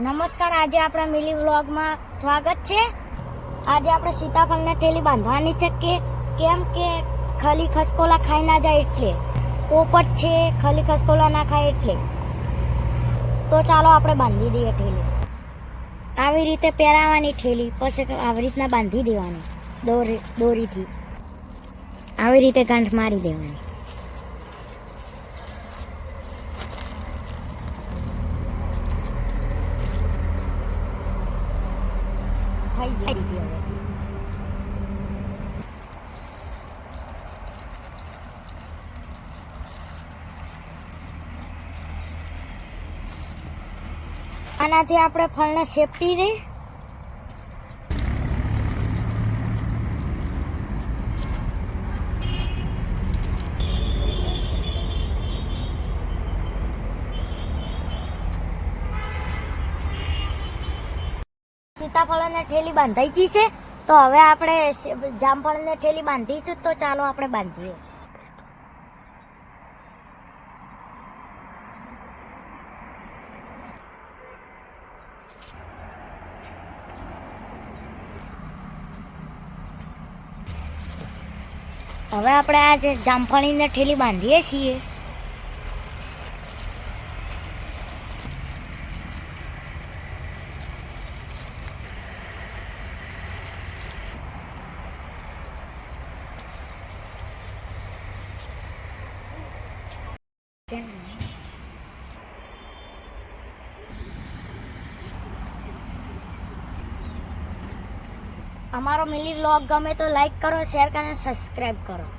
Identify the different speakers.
Speaker 1: નમસ્કાર, આજે આપણા મિલી વ્લોગમાં સ્વાગત છે. આજે આપણે સીતાફળને થેલી બાંધવાની છે કે કેમ કે ખાલી ખસકોલા ખાઈ ના જાય એટલે. પોપટ છે, ખાલી ખસકોલા ના ખાય એટલે. તો ચાલો આપણે બાંધી દઈએ થેલી. આવી રીતે પહેરાવાની થેલી, પછી આવી રીતના બાંધી દેવાની, દોરી દોરીથી. આવી રીતે ગાંઠ મારી દેવાની. ગઈ હવે. આનાથી આપણે ફળને સેફટી રહે સીતાફળને ઠેલી બાંધાઈ ગઈ છે. તો હવે આપણે જામફળને ઠેલી બાંધીશું તો ચાલો આપણે બાંધીએ. હવે આપણે આ જે જામફળીને ઠેલી બાંધીએ છીએ. અમારો મિલી વ્લોગ ગમે તો લાઈક કરો શેર કરો અને સબસ્ક્રાઈબ કરો.